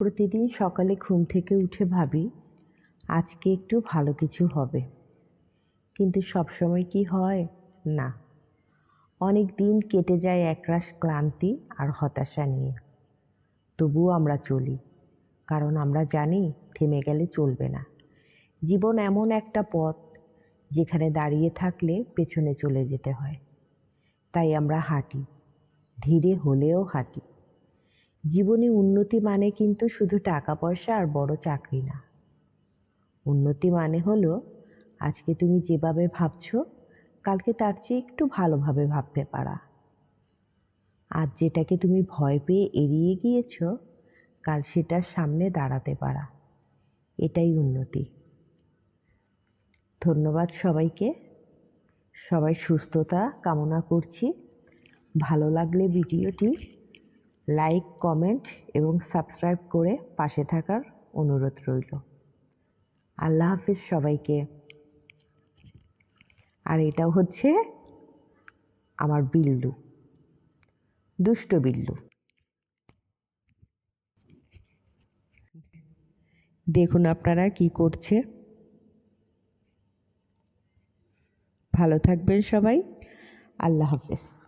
প্রতিদিন সকালে ঘুম থেকে উঠে ভাবি, আজকে একটু ভালো কিছু হবে। কিন্তু সবসময় কি হয়? না। অনেক দিন কেটে যায় একরাশ ক্লান্তি আর হতাশা নিয়ে। তবুও আমরা চলি, কারণ আমরা জানি থেমে গেলে চলবে না। জীবন এমন একটা পথ, যেখানে দাঁড়িয়ে থাকলে পেছনে চলে যেতে হয়। তাই আমরা হাঁটি, ধীরে হলেও হাঁটি। জীবনে উন্নতি মানে কিন্তু শুধু টাকা পয়সা আর বড় চাকরি না। উন্নতি মানে হলো, আজকে তুমি যেভাবে ভাবছ, কালকে তার চেয়ে একটু ভালোভাবে ভাবতে পারা। আজ যেটাকে তুমি ভয় পেয়ে এড়িয়ে গিয়েছ, কাল সেটার সামনে দাঁড়াতে পারা। এটাই উন্নতি। ধন্যবাদ সবাইকে। সবাই সুস্থতা কামনা করছি। ভালো লাগলে ভিডিওটি লাইক কমেন্ট এবং সাবস্ক্রাইব করে পাশে থাকার অনুরোধ রইল। আল্লাহ হাফিজ সবাইকে। আর এটাও হচ্ছে আমার বিল্লু, দুষ্ট বিল্লু। দেখুন আপনারা কি করছে। ভালো থাকবেন সবাই। আল্লাহ হাফেজ।